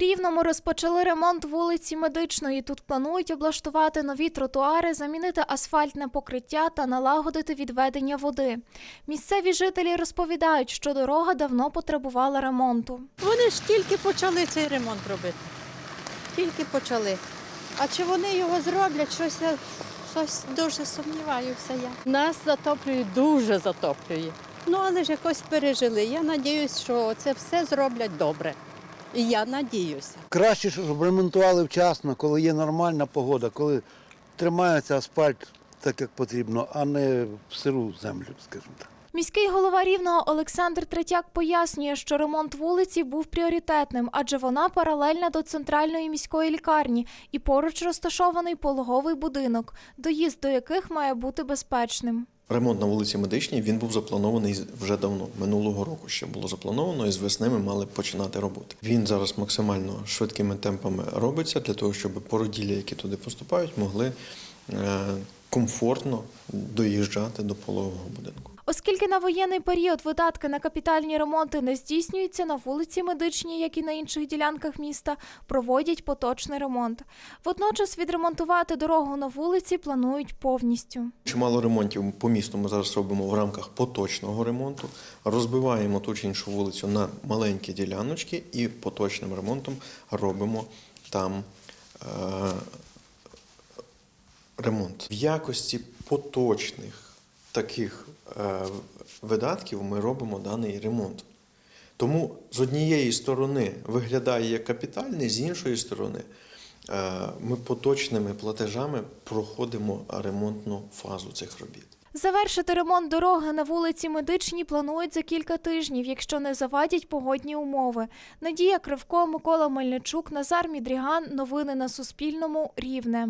Рівному розпочали ремонт вулиці Медичної. Тут планують облаштувати нові тротуари, замінити асфальтне покриття та налагодити відведення води. Місцеві жителі розповідають, що дорога давно потребувала ремонту. Вони ж тільки почали цей ремонт робити. Тільки почали. А чи вони його зроблять, щось я щось дуже сумніваюся я. Нас затоплює, дуже затоплює. Ну, але ж якось пережили. Я сподіваюся, що це все зроблять добре. І я надіюся. Краще, щоб ремонтували вчасно, коли є нормальна погода, коли тримається асфальт так, як потрібно, а не в сиру землю, скажімо так. Міський голова Рівного Олександр Третяк пояснює, що ремонт вулиці був пріоритетним, адже вона паралельна до центральної міської лікарні і поруч розташований пологовий будинок, доїзд до яких має бути безпечним. Ремонт на вулиці Медичній він був запланований вже давно. Минулого року ще було заплановано, і з весни ми мали починати роботи. Він зараз максимально швидкими темпами робиться для того, щоб породілля, які туди поступають, могли комфортно доїжджати до пологового будинку. Оскільки на воєнний період видатки на капітальні ремонти не здійснюються, на вулиці Медичній, як і на інших ділянках міста, проводять поточний ремонт. Водночас відремонтувати дорогу на вулиці планують повністю. Чимало ремонтів по місту ми зараз робимо в рамках поточного ремонту. Розбиваємо ту чи іншу вулицю на маленькі діляночки і поточним ремонтом робимо там е, ремонт. В якості поточних таких е, видатків ми робимо даний ремонт. Тому з однієї сторони виглядає як капітальний, з іншої сторони е, ми поточними платежами проходимо ремонтну фазу цих робіт. Завершити ремонт дороги на вулиці Медичній планують за кілька тижнів, якщо не завадять погодні умови. Надія Кривко, Микола Мельничук, Назар Мідріган. Новини на Суспільному. Рівне.